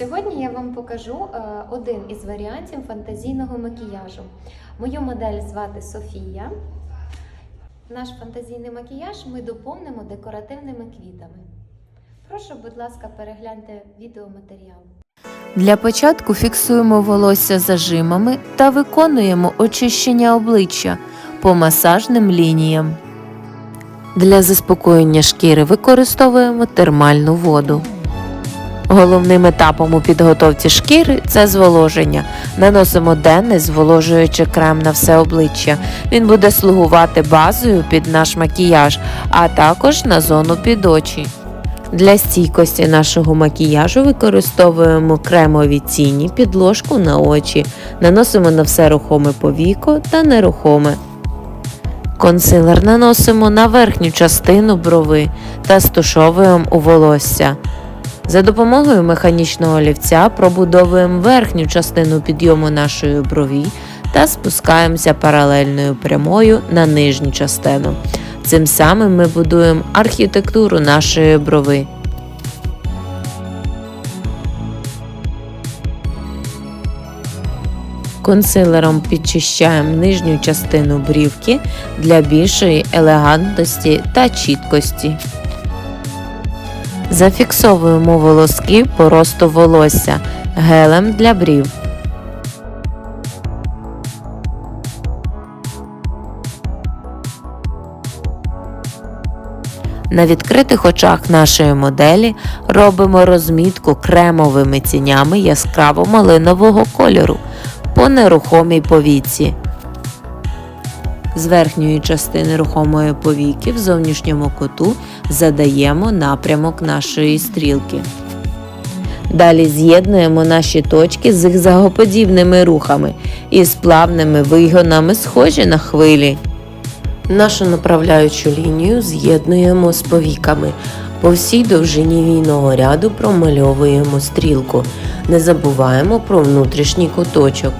Сьогодні я вам покажу е, один із варіантів фантазійного макіяжу. Мою модель звати Софія. Наш фантазійний макіяж ми доповнимо декоративними квітами. Прошу, будь ласка, перегляньте відеоматеріал. Для початку фіксуємо волосся зажимами та виконуємо очищення обличчя по масажним лініям. Для заспокоєння шкіри використовуємо термальну воду. Головним етапом у підготовці шкіри це зволоження. Наносимо денний зволожуючи крем на все обличчя. Він буде слугувати базою під наш макіяж, а також на зону під очі. Для стійкості нашого макіяжу використовуємо кремові тіні, підложку на очі, наносимо на все рухоме повіко та нерухоме. Консилер наносимо на верхню частину брови та стушовуємо у волосся. За допомогою механічного олівця пробудовуємо верхню частину підйому нашої брові та спускаємося паралельною прямою на нижню частину. Цим самим ми будуємо архітектуру нашої брови. Консилером підчищаємо нижню частину брівки для більшої елегантності та чіткості. Зафіксовуємо волоски по росту волосся гелем для брів. На відкритих очах нашої моделі робимо розмітку кремовими тінями яскраво малинового кольору по нерухомій повіці. З верхньої частини рухомої повіки в зовнішньому куту задаємо напрямок нашої стрілки. Далі з'єднуємо наші точки з зигзагоподібними рухами і з плавними вигонами, схожі на хвилі. Нашу направляючу лінію з'єднуємо з повіками. По всій довжині війного ряду промальовуємо стрілку. Не забуваємо про внутрішній куточок.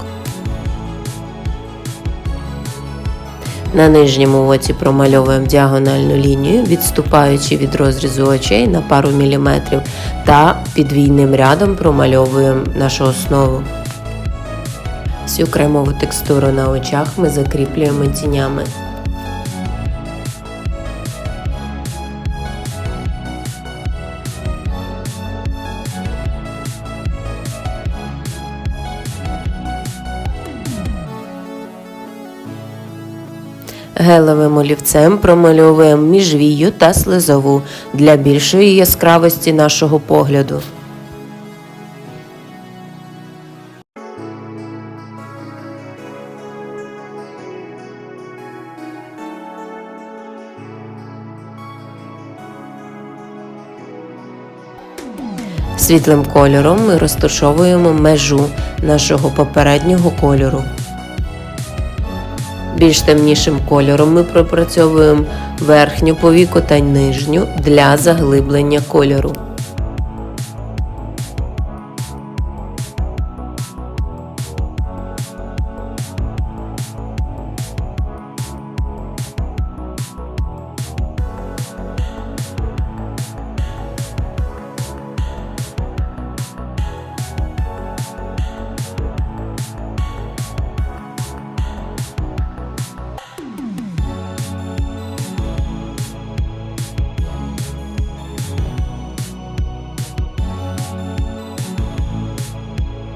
На нижньому оці промальовуємо діагональну лінію, відступаючи від розрізу очей на пару міліметрів та підвійним рядом промальовуємо нашу основу. Всю кремову текстуру на очах ми закріплюємо тінями. Гелевим олівцем промальовуємо міжвію та слизову для більшої яскравості нашого погляду. Світлим кольором ми розташовуємо межу нашого попереднього кольору. Більш темнішим кольором ми пропрацьовуємо верхню повіку та нижню для заглиблення кольору.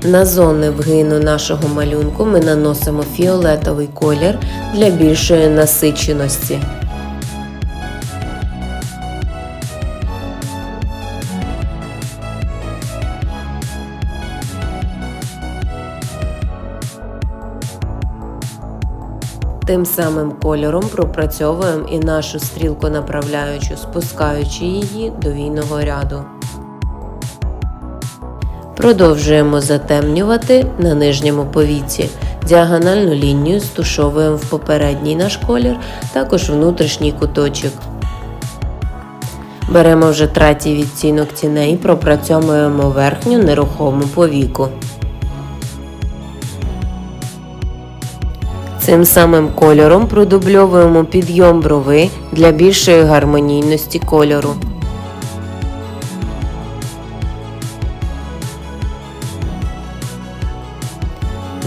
На зони вгину нашого малюнку ми наносимо фіолетовий колір для більшої насиченості. Тим самим кольором пропрацьовуємо і нашу стрілку направляючу, спускаючи її до війного ряду. Продовжуємо затемнювати на нижньому повіці. Діагональну лінію стушовуємо в попередній наш колір, також внутрішній куточок. Беремо вже третій відтінок тіней, пропрацьовуємо верхню нерухому повіку. Цим самим кольором продубльовуємо підйом брови для більшої гармонійності кольору.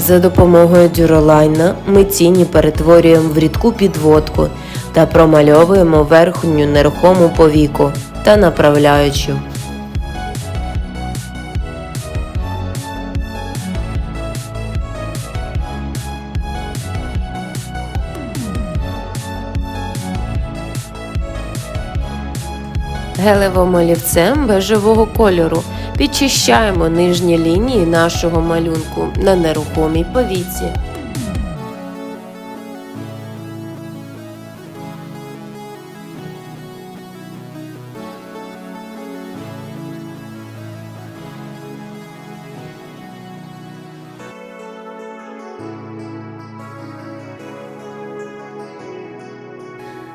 За допомогою дюролайна ми тіні перетворюємо в рідку підводку та промальовуємо верхню нерухому повіку та направляючу. Гелевим олівцем бежевого кольору підчищаємо нижні лінії нашого малюнку на нерухомій повіці.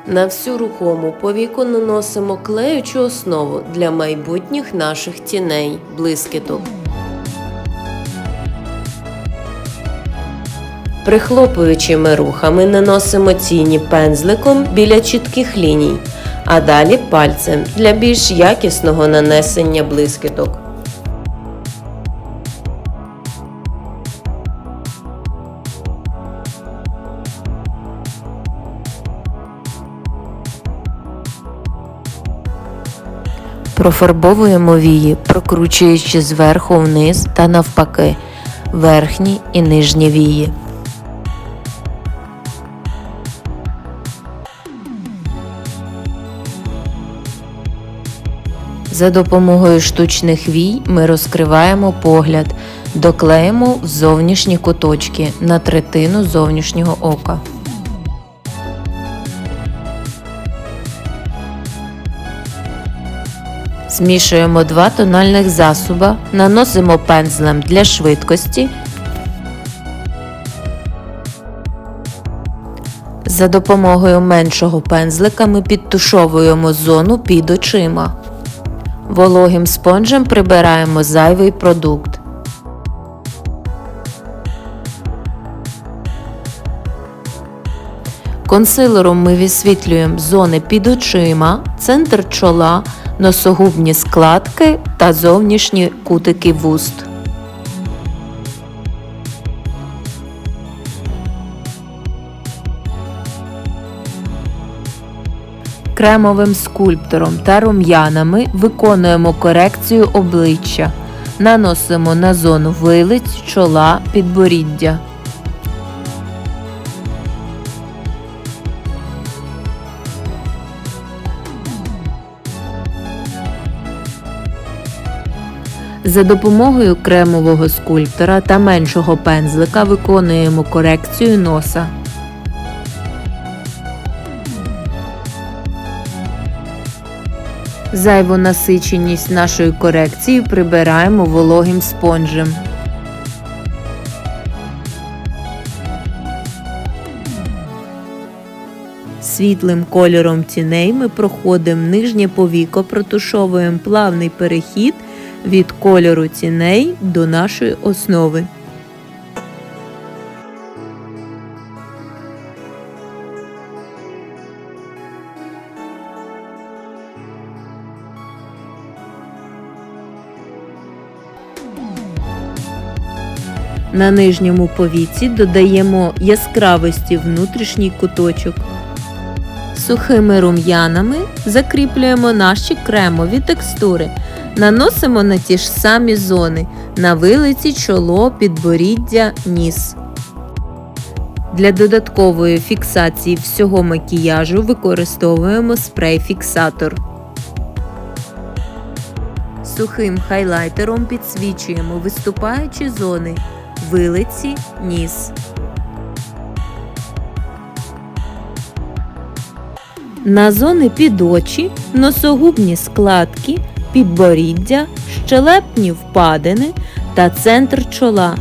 На всю рухому повіку наносимо клеючу основу для майбутніх наших тіней блискіток. Прихлопуючими рухами наносимо тіні пензликом біля чітких ліній, а далі пальцем для більш якісного нанесення блискіток. Профарбовуємо вії, прокручуючи зверху вниз та навпаки верхні і нижні вії. За допомогою штучних вій ми розкриваємо погляд, доклеїмо в зовнішні куточки на третину зовнішнього ока. Змішуємо два тональних засоба, наносимо пензлем для швидкості. За допомогою меншого пензлика ми підтушовуємо зону під очима. Вологим спонжем прибираємо зайвий продукт. Консилером ми висвітлюємо зони під очима, центр чола, носогубні складки та зовнішні кутики вуст. Кремовим скульптором та рум'янами виконуємо корекцію обличчя. Наносимо на зону вилиць, чола, підборіддя. За допомогою кремового скульптора та меншого пензлика виконуємо корекцію носа. Зайву насиченість нашої корекції прибираємо вологим спонжем. Світлим кольором тіней ми проходимо нижнє повіко, протушовуємо плавний перехід від кольору тіней до нашої основи. На нижньому повіці додаємо яскравості внутрішній куточок. Сухими рум'янами закріплюємо наші кремові текстури. Наносимо на ті ж самі зони на вилиці, чоло, підборіддя, ніс. Для додаткової фіксації всього макіяжу використовуємо спрей-фіксатор. Сухим хайлайтером підсвічуємо виступаючі зони вилиці, ніс. На зони під очі, носогубні складки, підборіддя, щелепні впадини та центр чола.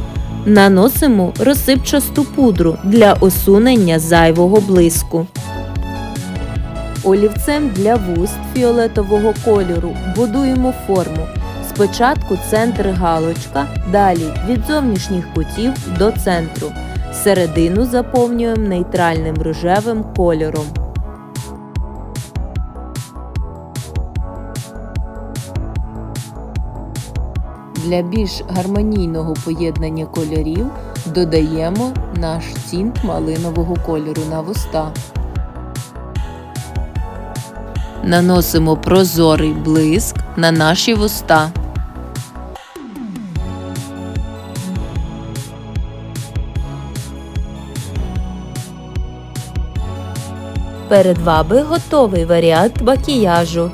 Наносимо розсипчасту пудру для усунення зайвого блиску. Олівцем для вуст фіолетового кольору будуємо форму. Спочатку центр галочка, далі від зовнішніх кутів до центру. Середину заповнюємо нейтральним рожевим кольором. Для більш гармонійного поєднання кольорів Додаємо наш тінт малинового кольору на вуста. Наносимо прозорий блиск на наші вуста. Перед вами готовий варіант макіяжу.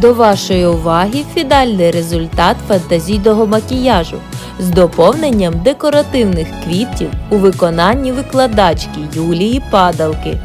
До вашої уваги фінальний результат фантазійного макіяжу з доповненням декоративних квітів у виконанні викладачки Юлії Падалки.